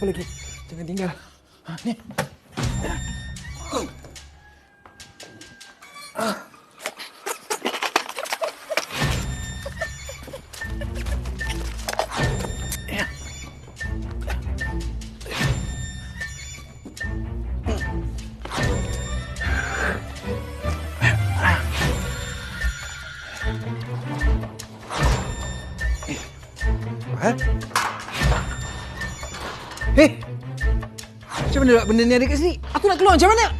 Apa lagi? Jangan tinggal. Ha, ni. Benda ni ada kat sini? Aku nak keluar macam mana?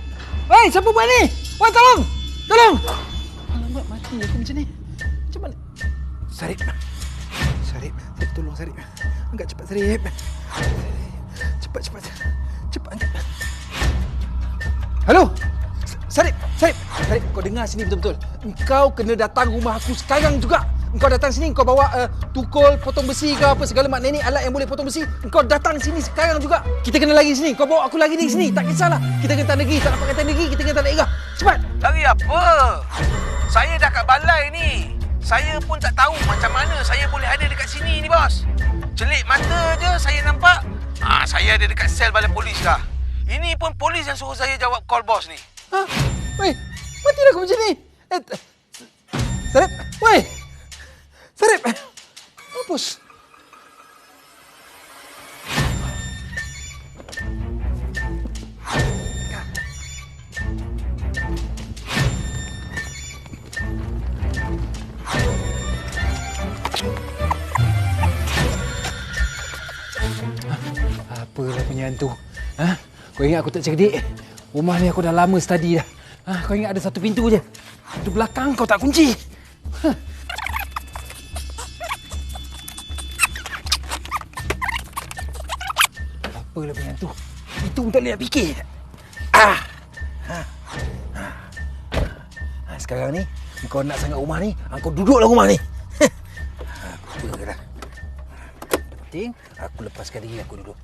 Hei, siapa buat ni? Woi, tolong! Tolong! Alamak, mati aku macam ni. Macam mana? Sarip. Sarip. Sarip, tolong Sarip. Angkat cepat Sarip. Cepat, cepat. Cepat angkat. Halo? Sarip, Sarip. Sarip, kau dengar sini betul-betul. Engkau kena datang rumah aku sekarang juga. Engkau datang sini, kau bawa uh, tukul, potong besi ke apa, segala makna ni alat yang boleh potong besi. Engkau datang sini sekarang juga. Kita kena lagi sini. Kau bawa aku lagi di sini. Tak kisahlah. Kita kena tak negeri, tak dapat kata negeri, kita kena tak negeri. Cepat. Lari apa? Saya dah kat balai ni. Saya pun tak tahu macam mana saya boleh ada dekat sini ni, bos. Celik mata je saya nampak. Ah, saya ada dekat sel balai polis dah. Ini pun polis yang suruh saya jawab call bos ni. Ha? Weh, matilah aku macam ni. Eh, t- Sarip, weh. Sarip. Mampus. Apalah punya hantu. Ha? Kau ingat aku tak cerdik? Rumah ni aku dah lama study dah. Ha? Kau ingat ada satu pintu je. Pintu belakang kau tak kunci. Ha. Tak boleh nak fikir. Ah. Ha. Ha. Ha. Sekarang ni, kau nak sangat rumah ni, ha, kau duduklah rumah ni. Ha, Apa dah. Penting, aku lepaskan diri aku duduk.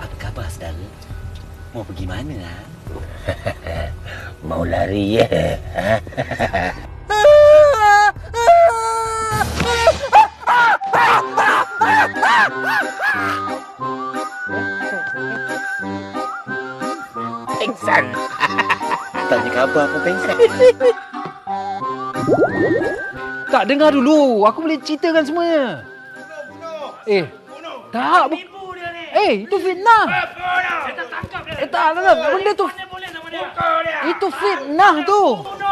Apa khabar saudara? Mau pergi mana lah? Lari ya? Pengsan. Tanya khabar apa pengsan? Tak dengar dulu. Aku boleh ceritakan semuanya. Eh. Tak. Bu- eh, itu fitnah. Eh, tak, tak, tak. Benda tu. Itu fitnah tu.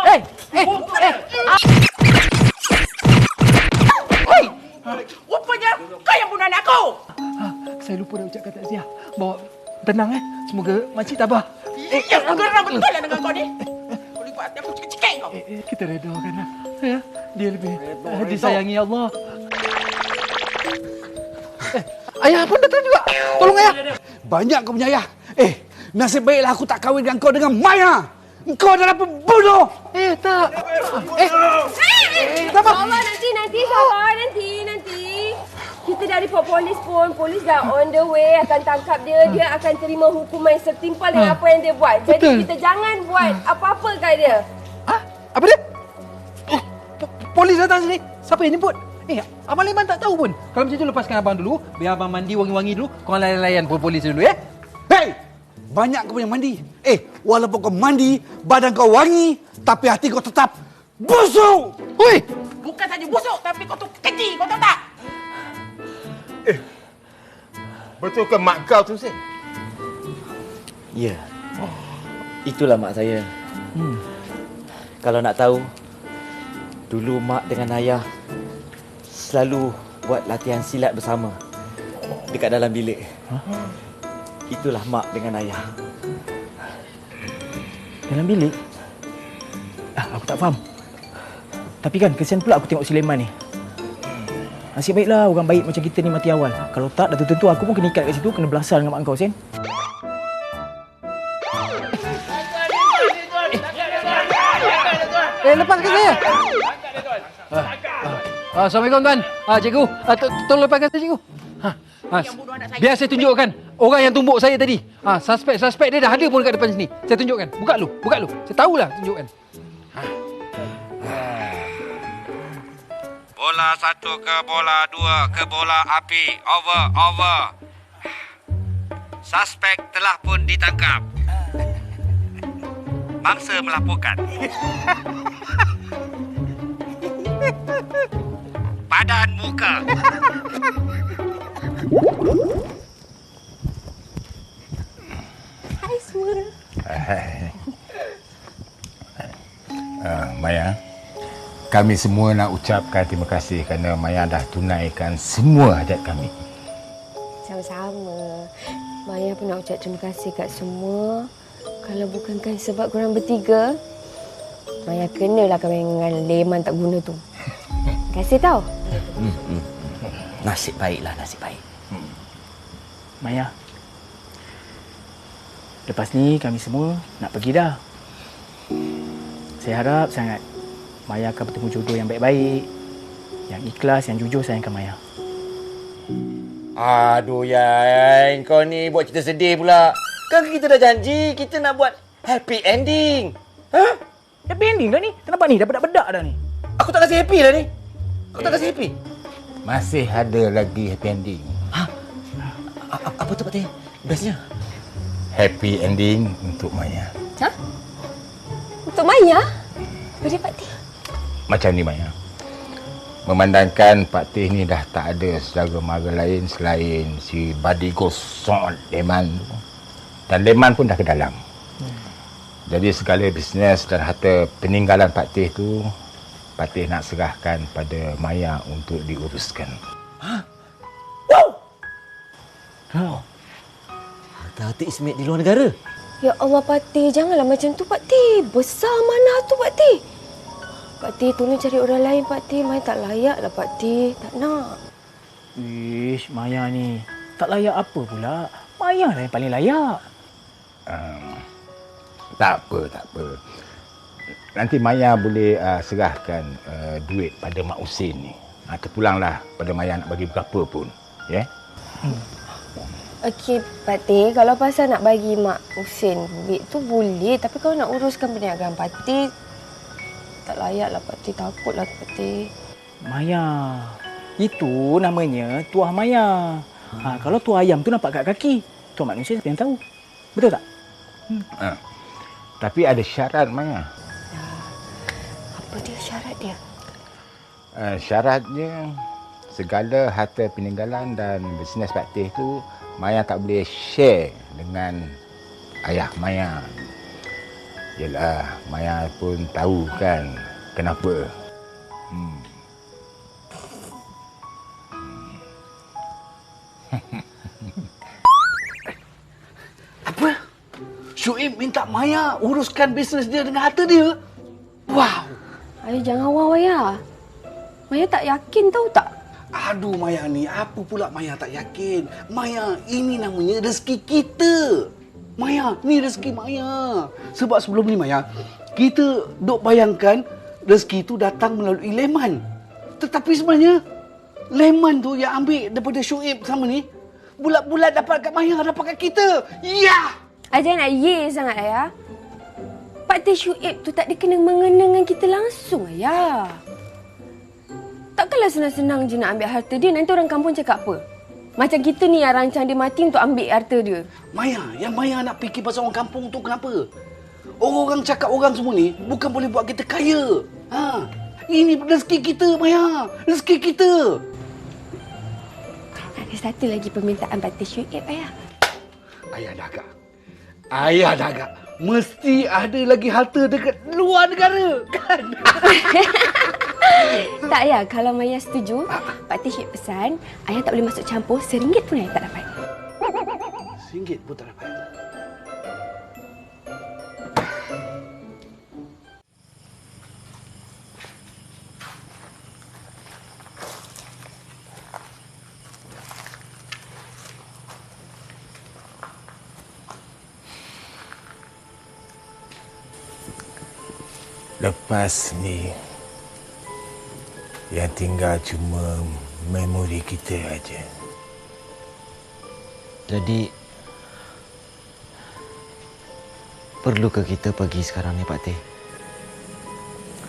Eh, eh, eh. ah. Oi! Rupanya kau yang bunuh anak aku. Ah, saya lupa dah ucapkan takziah. Bawa tenang eh. Semoga makcik tabah. Eh, yang geram betul lah dengan kau ni. Kau ni buat aku cekik-cekik kau. Eh, eh, kita redakanlah. Ya, dia lebih uh, disayangi Allah. Eh, ayah pun datang juga. Tolong ayah. Banyak kau punya ayah. Eh, nasib baiklah aku tak kahwin dengan kau dengan Maya. Engkau adalah pembunuh. Eh, tak. Eh, Eh, sabar nanti, nanti, sabar nanti, nanti. Kita dah report polis pun. Polis dah on the way akan tangkap dia. Dia akan terima hukuman setimpal dengan Ha. apa yang dia buat. Jadi Betul. kita jangan buat apa-apa kat dia. ah, apa dia? Oh, po- polis datang sini. Siapa yang jemput? Eh, Abang Leman tak tahu pun. Kalau macam tu lepaskan abang dulu. Biar abang mandi wangi-wangi dulu. Kau layan-layan polis dulu, ya? Banyak kau punya mandi. Eh, walaupun kau mandi, badan kau wangi, tapi hati kau tetap busuk. Hui! Bukan saja busuk tapi kau tu keji. Kau tahu tak? Betul ke mak kau tu, Sen? Ya. Itulah mak saya. Kalau nak tahu, dulu mak dengan ayah selalu buat latihan silat bersama dekat dalam bilik. Itulah mak dengan ayah. Dalam bilik? Ah, aku tak faham. Tapi kan kesian pula aku tengok Sulaiman ni. Nasib baiklah orang baik macam kita ni mati awal. Kalau tak, dah tentu aku pun kena ikat kat situ, kena belasah dengan mak kau, Sen. Eh, lepaskan saya. Ah, ah, Assalamualaikum tuan. Ah, cikgu. Ah, to- tolong lepaskan saya cikgu. Ha, Yang bunuh anak saya. biar saya tunjukkan orang yang tumbuk saya tadi. Ha, suspek suspek dia dah ada pun dekat depan sini. Saya tunjukkan. Buka lu, buka lu. Saya tahulah tunjukkan. Bola satu ke bola dua ke bola api. Over, over. Suspek telah pun ditangkap. Bangsa melaporkan. Padan muka. Hai semua. Uh, Maya, kami semua nak ucapkan terima kasih kerana Maya dah tunaikan semua hajat kami. Sama-sama. Maya pun nak ucap terima kasih kat semua. Kalau bukankan sebab korang bertiga, Maya kenalah kahwin dengan Leman tak guna tu. Terima kasih tau. Nasib baiklah, nasib baik. Maya. Lepas ni kami semua nak pergi dah. Saya harap sangat Maya akan bertemu jodoh yang baik-baik. Yang ikhlas, yang jujur sayangkan Maya. Aduh, Yan. Kau ni buat cerita sedih pula. Kan kita dah janji kita nak buat happy ending. Ha? Happy ending dah ni. Kenapa ni? Dah bedak-bedak dah ni. Aku tak kasi happy dah ni. Aku tak kasi happy. Masih ada lagi happy ending. Apa tu, Pak Teh? Bestnya. Happy ending untuk Maya. Ha? Untuk Maya? Beri Pak Teh. Macam ni Maya. Memandangkan Pak Teh ni dah tak ada saudara mara lain selain si Badi Gosong Leman tu. Dan Leman pun dah ke dalam. Jadi segala bisnes dan harta peninggalan Pak Teh tu Pak Teh nak serahkan pada Maya untuk diuruskan. Harta-harta Ismet di luar negara. Ya Allah Pak Teh, janganlah macam tu Pak Teh. Besar mana tu. Pak Teh, tolong cari orang lain Pak Teh. Maya tak layak lah Pak Teh. Tak nak. Ish, Maya ni. Tak layak apa pula? Maya lah yang paling layak. Um, tak apa, tak apa. Nanti Maya boleh uh, serahkan uh, duit pada Mak Husin ni. Ha, terpulanglah pada Maya nak bagi berapa pun. Ya? Yeah? Okey Pak Teh, kalau pasal nak bagi Mak Husin duit tu boleh. Tapi kalau nak uruskan perniagaan Pak Teh, tak layak lah Pak Teh. Takutlah Pak Teh. Maya. Itu namanya tuah Maya. Ha, kalau tuah ayam tu nampak kat kaki. Tuah manusia siapa yang tahu? Betul tak? Ha. Tapi ada syarat Maya. Apa dia syarat dia? Uh, syaratnya segala harta peninggalan dan bisnes Pak Teh tu Maya tak boleh share dengan ayah Maya. Yalah, Maya pun tahu kan kenapa. Hmm. Apa? Syuib minta Maya uruskan bisnes dia dengan harta dia? Wow! Ayah jangan wow Ayah. Maya tak yakin tahu tak? Aduh Maya ni, apa pula Maya tak yakin? Maya, ini namanya rezeki kita. Maya, ni rezeki Maya. Sebab sebelum ni Maya, kita duk bayangkan rezeki tu datang melalui Leman. Tetapi sebenarnya, Leman tu yang ambil daripada Syuib sama ni, bulat-bulat dapat kat Maya, dapat kat kita. Ya! Jangan nak ye sangat Ayah. Pak Syuib tu tak ada kena mengena dengan kita langsung Ayah. Takkanlah senang-senang je nak ambil harta dia, nanti orang kampung cakap apa? Macam kita ni yang rancang dia mati untuk ambil harta dia. Maya, yang Maya nak fikir pasal orang kampung tu kenapa? Orang-orang cakap orang semua ni bukan boleh buat kita kaya. Ha. Ini rezeki kita, Maya. Rezeki kita. Ada satu lagi permintaan Teh Syuib Ayah. Ayah dah agak. Ayah dah agak. Mesti ada lagi harta dekat luar negara, kan? Tak Ayah, kalau Maya setuju, Pak Syuib pesan, Ayah tak boleh masuk campur, seringgit pun Ayah tak dapat. Singgit pun tak dapat. Lepas ni yang tinggal cuma memori kita aja. Jadi perlukah kita pergi sekarang ni Pak Teh?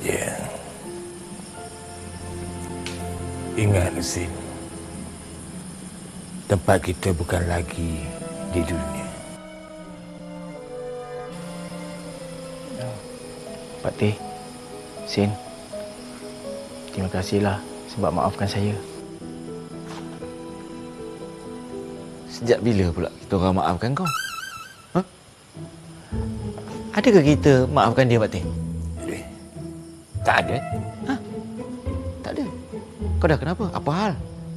Ya. Ingat Husin. Tempat kita bukan lagi di dunia. Pak Teh, Sin, terima kasihlah sebab maafkan saya. Sejak bila pula kita orang maafkan kau? Ha? Adakah kita maafkan dia Pak Teh? Eh, tak ada. Tak ada. Kau dah kenapa? Apa hal?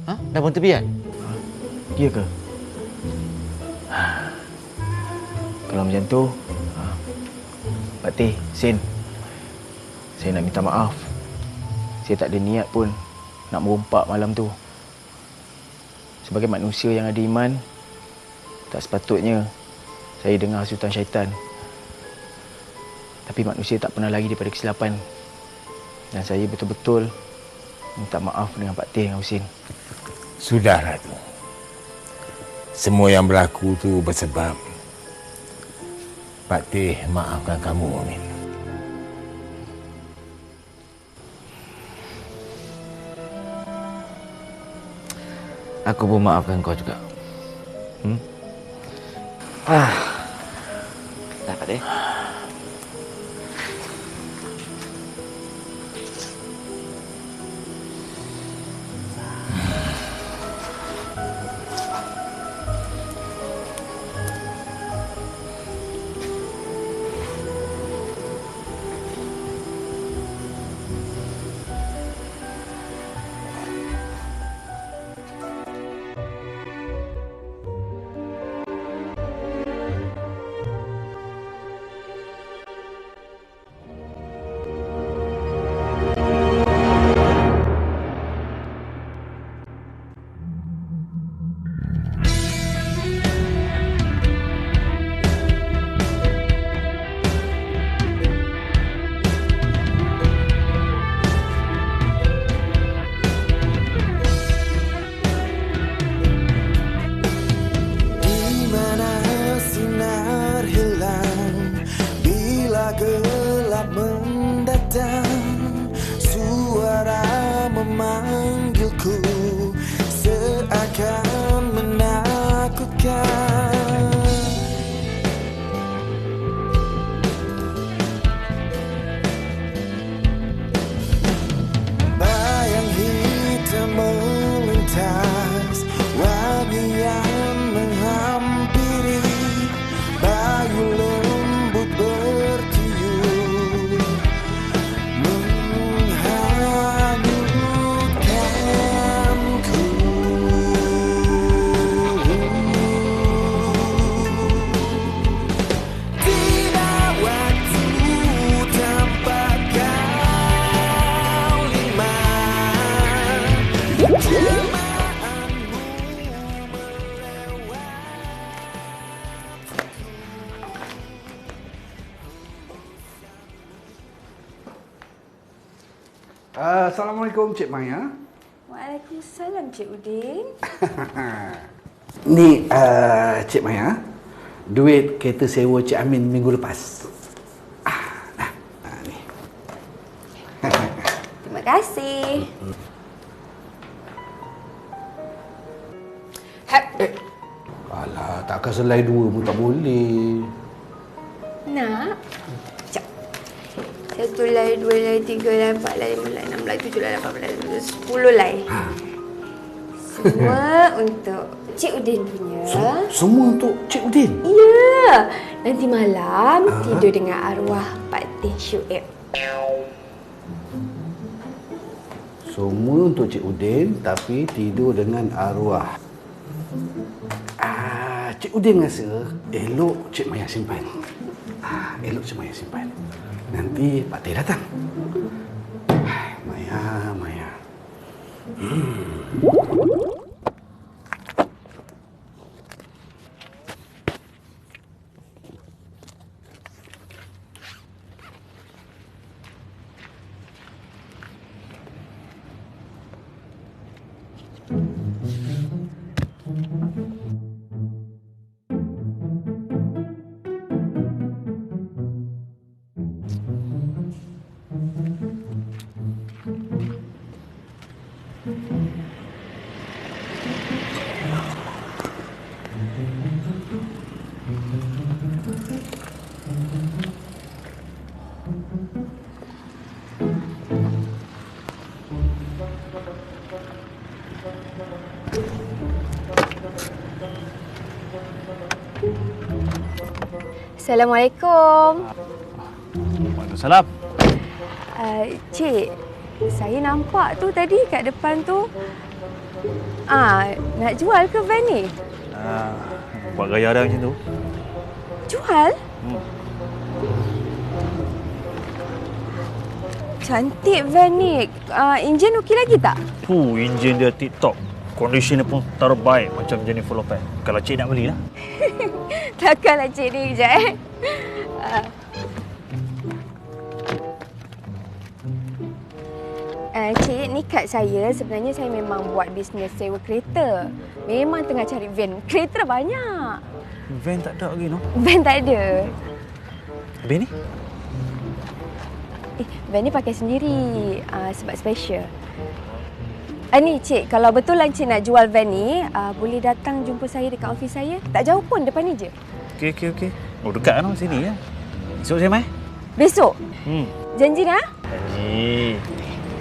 Ha? Dah pun terbiar? Ya ke? Kalau macam tu, ha, Pak Teh, Sin, saya nak minta maaf. Saya tak ada niat pun nak merompak malam tu. Sebagai manusia yang ada iman, tak sepatutnya saya dengar hasutan syaitan. Tapi manusia tak pernah lari daripada kesilapan. Dan saya betul-betul minta maaf dengan Pak Teh dengan Husin. Sudahlah tu. Semua yang berlaku tu bersebab Pak Teh maafkan kamu, Amin. Aku pun maafkan kau juga. Hmm? Ah. Dah Pak Assalamualaikum Cik Maya. Waalaikumsalam Cik Udin. Ni uh, Cik Maya. Duit kereta sewa Cik Amin minggu lepas. Ah, nah, nah ni. Terima kasih. Hap. Alah, takkan selai dua pun tak boleh. Nak? Satu lai, dua lai, tiga lai, empat lai, lima lai, enam lai, tujuh lai, lapan lai, sepuluh lai. Semua untuk Cik Udin punya. Sem- semua untuk Cik Udin. Ya. Nanti malam tidur dengan arwah Pak Teh Syuib. Semua untuk Cik Udin tapi tidur dengan arwah. Ah, Cik Udin rasa elok Cik Maya simpan. Ah, elok Cik Maya simpan nanti Pak Teh datang. Maya, Maya. Hmm. Mm-hmm. Assalamualaikum. Waalaikumsalam. Uh, cik, saya nampak tu tadi kat depan tu. Ah, nak jual ke van ni? Ah, buat gaya ada macam tu. Jual? Hmm. Cantik van ni. Uh, enjin okey lagi tak? Tu enjin dia TikTok. Condition dia pun terbaik macam Jennifer Lopez. Kalau cik nak beli lah. Takkanlah cik ni je eh. Uh, Uh, cik, ni kad saya. Sebenarnya saya memang buat bisnes sewa kereta. Memang tengah cari van. Kereta dah banyak. Van tak ada lagi no. Van tak ada. Habis ni? Eh, van ni pakai sendiri uh, sebab special. Ah, ni cik, kalau betulan cik nak jual van ni, uh, boleh datang jumpa saya dekat ofis saya. Tak jauh pun, depan ni je. Okey, okey, okey. Oh, dekat kan sini ya. Esok saya mai. Besok. Hmm. Janji dah? Janji.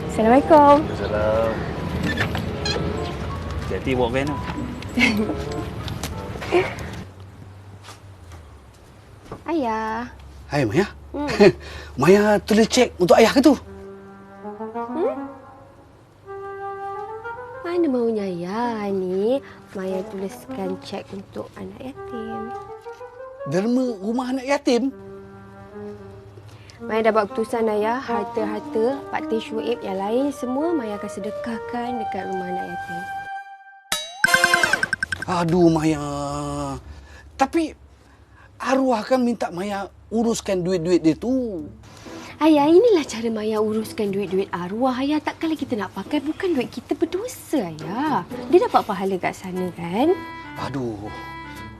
Assalamualaikum. Salam. Hati-hati bawa van tu. Ayah. Hai Maya. Hmm. Maya tulis cek untuk ayah ke tu? Mana maunya ayah ni? Maya tuliskan cek untuk anak yatim. Derma rumah anak yatim? Maya dah buat keputusan ayah, harta-harta Pak Teh Shuib yang lain semua Maya akan sedekahkan dekat rumah anak yatim. Aduh Maya. Tapi arwah kan minta Maya uruskan duit-duit dia tu. Ayah, inilah cara Maya uruskan duit-duit arwah. Ayah, takkanlah kita nak pakai bukan duit kita berdosa, ayah. Dia dapat pahala kat sana, kan? Aduh.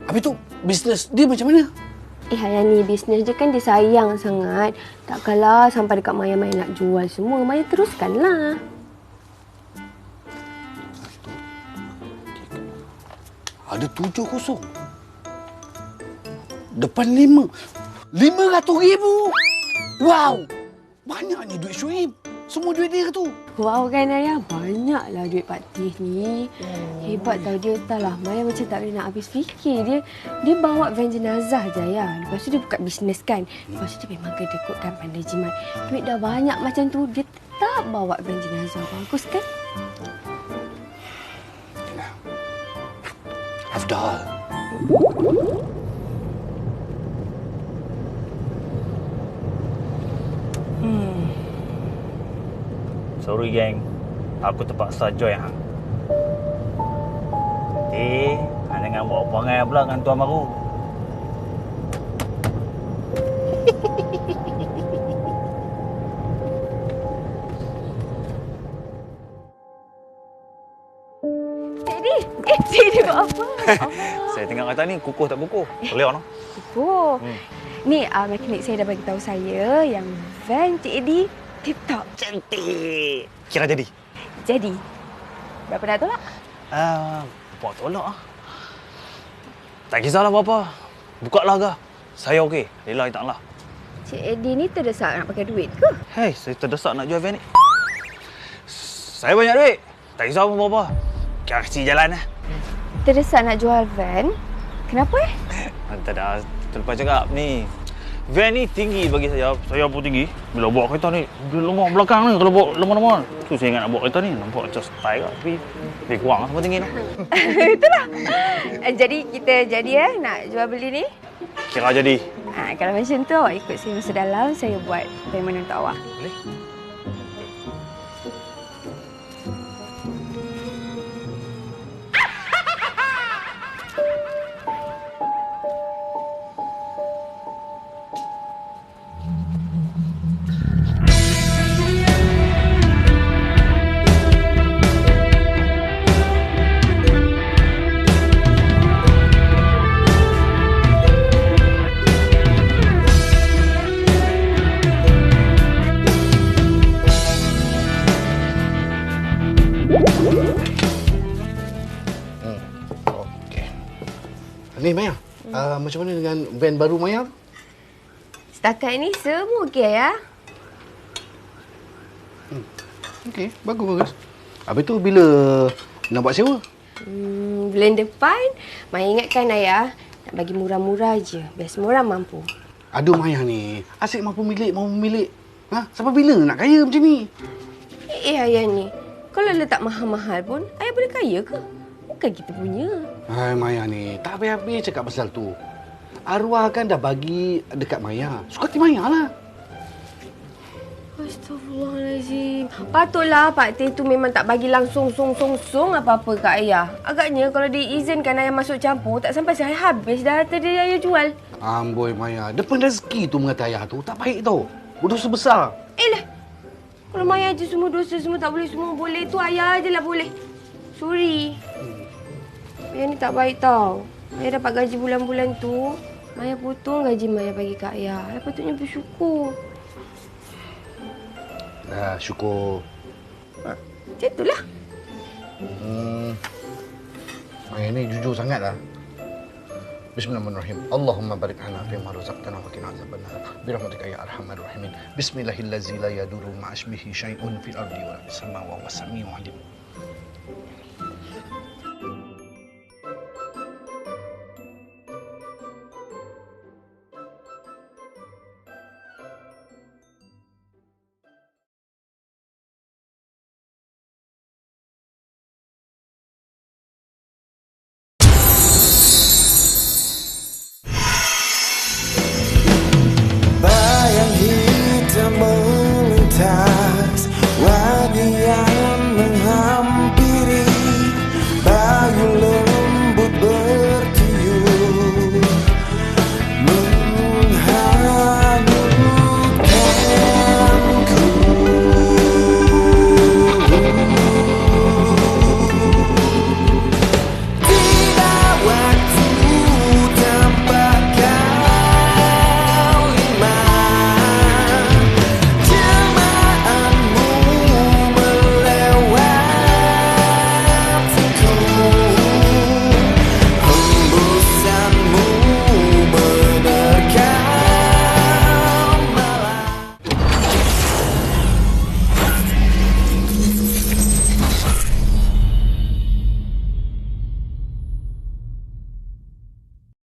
Habis tu bisnes dia macam mana? Eh, ayah ni bisnes je kan dia sayang sangat. Takkanlah sampai dekat Maya-Maya nak jual semua. Maya teruskanlah. Ada tujuh kosong. Depan lima. Lima ratus ribu. Wow. Banyaknya duit Syuib. Semua duit dia tu. Wow kan ayah, banyaklah duit Pak Tih ni. Hebat tau dia entahlah. Maya macam tak boleh nak habis fikir. Dia dia bawa van jenazah je ayah. Lepas tu dia buka bisnes kan. Lepas tu dia memang kedekutkan pandai jimat. Duit dah banyak macam tu, dia tetap bawa van jenazah. Bagus kan? Afdal. Sorry geng. Aku terpaksa join hang. Eh, hang jangan buat perangai pula dengan tuan baru. Eh buat apa? Saya tengok kata ni kukuh tak kukuh. Boleh no? Oh, Hmm. ni uh, mekanik saya dah bagi tahu saya yang van Cik Edi tip-top. Cantik. Kira jadi. Jadi, berapa dah tolak? Ah, buat tolak ah. Tak kisahlah apa-apa. Buka lah ke. Saya okey. Lila tak lah. Cik Edi ni terdesak nak pakai duit ke? Hei, saya terdesak nak jual van ni. Saya banyak duit. Tak kisah apa-apa. Kira kasih jalan lah. Terdesak nak jual van? Kenapa eh? Hantar dah terlepas cakap ni. Van ni tinggi bagi saya. Saya pun tinggi. Bila bawa kereta ni, dia lemah belakang ni kalau bawa lemah-lemah. Tu saya ingat nak bawa kereta ni. Nampak macam style lah. Tapi lebih kurang lah sama tinggi tu. Itulah. Eh, Jadi kita jadi eh nak jual beli ni. Kira jadi. Ha, kalau macam tu awak ikut saya masuk dalam, saya buat payment untuk awak. Boleh? Ni Maya. Uh, macam mana dengan van baru Maya? Setakat ni semua okey ya. Okey, bagus bagus. Habis tu bila nak buat sewa? Hmm, bulan depan, Maya ingatkan ayah, Nak bagi murah-murah je. Biar semua orang mampu. Aduh Maya ni, asyik mampu milik, mampu milik. Ha? Sampai bila nak kaya macam ni? Eh, ayah ni. Kalau letak mahal-mahal pun, ayah boleh kaya ke? Bukan kita punya. Hai Maya ni, tak habis-habis cakap pasal tu. Arwah kan dah bagi dekat Maya. Suka hati Maya lah. Astagfirullahalazim. Patutlah Pak Teh tu memang tak bagi langsung song song song apa-apa kat ayah. Agaknya kalau diizinkan ayah masuk campur, tak sampai sehari habis dah harta dia ayah jual. Amboi Maya, depan rezeki tu mengata ayah tu tak baik tau. Berdosa besar. Eh lah. Kalau Maya je semua dosa semua tak boleh semua boleh tu ayah je lah boleh. Sorry. Ayah ni tak baik tau. Ayah dapat gaji bulan-bulan tu. Maya potong gaji Maya bagi kat ayah. Ayah patutnya bersyukur. Dah, syukur. Macam itulah. Hmm. Maya ni jujur sangat lah. Bismillahirrahmanirrahim. Allahumma barik lana fi ma razaqtana wa qina azabannar. Bi rahmatika ya arhamar rahimin. Bismillahillazi la yadurru ma ismihi syai'un fil ardi wa fis sama wa huwas samiul alim.